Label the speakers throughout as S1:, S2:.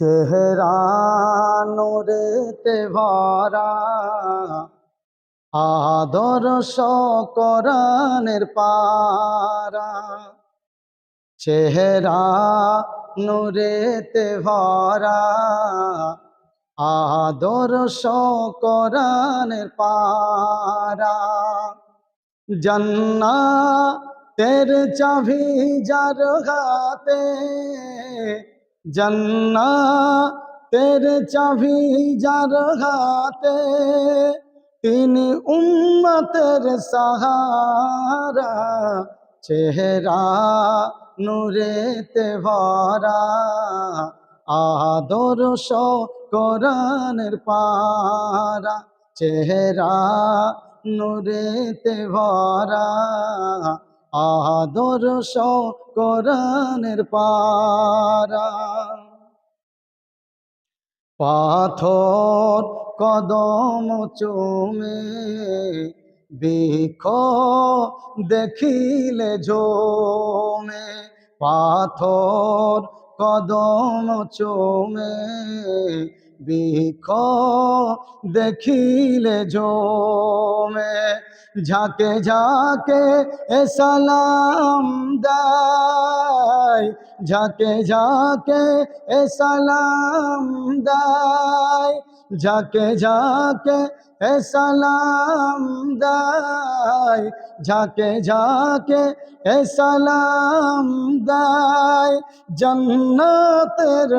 S1: চেহারা নোরেতে ভরা। আদর্শ কোরআনের পারা। চেহারা নূরেতে ভরা। আদর্শ কোরআনের পারা। জন্না তের চাভি যার হাতে জন্না তের চাভি যার হাতে তিনি উম্মতের সাহারা, চেহারা নূরেতে ভরা, আদর্শ কোরআনের পারা চেহারা নূরেতে ভরা। আদর্শ কোরআনের পারা। পাথর কদম চুমে বিখ দেখিলে জমে পাথর কদম চুমে বিখ দেখিলে জমে ঝাঁকে ঝাঁকে এ সালাম দায় ঝাঁকে ঝাঁকে এ সালাম দায়। ঝাঁকে ঝাঁকে এ সালাম দায় ঝাঁকে ঝাঁকে এ সালাম দায় জন্নতের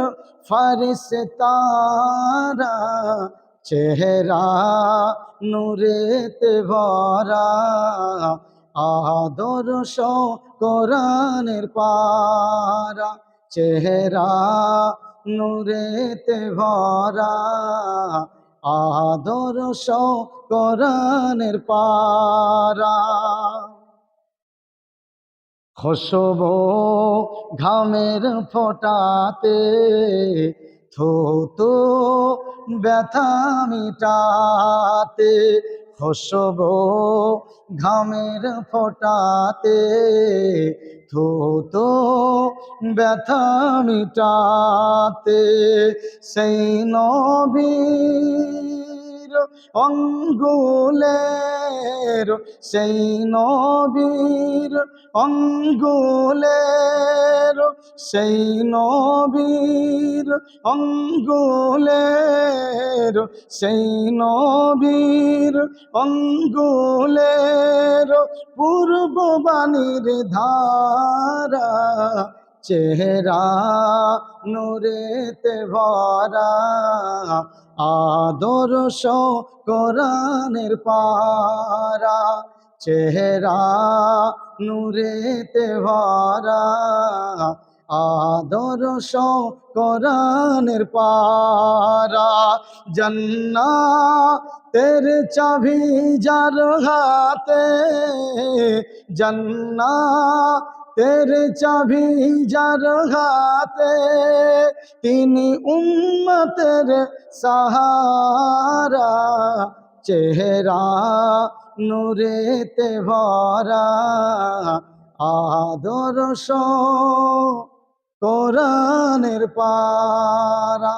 S1: ফারিস্তারা চেহারা নূরেতে ভরা আদর্শ কোরআনের পারা চেহারা নূরেতে ভরা আদর্শ কোরআনের পারা খুশবু ঘামের ফোটাতে থুতু ব্যথা মিটাতে খুশবু ঘামের ফোটাতে থুতো ব্যথা মিটাতে। সেই নবীর অঙ্গুলের সেই নবীর অঙ্গুলের সেই নবীর অঙ্গুলের সেই নবীর অঙ্গুলের পূর্ববাণীর ধারা চেহারা নূরেতে ভরা, আদর্শ কোরআনের পারা চেহারা নূরেতে ভরা, আদর্শ কোরআনের পারা জন্না তের চাবি যার হাতে জন্না তের চাবি যার হাতে তিনি উম্মতের সাহারা চেহারা নূরেতে ভরা আদর্শ কোরআনের পারা।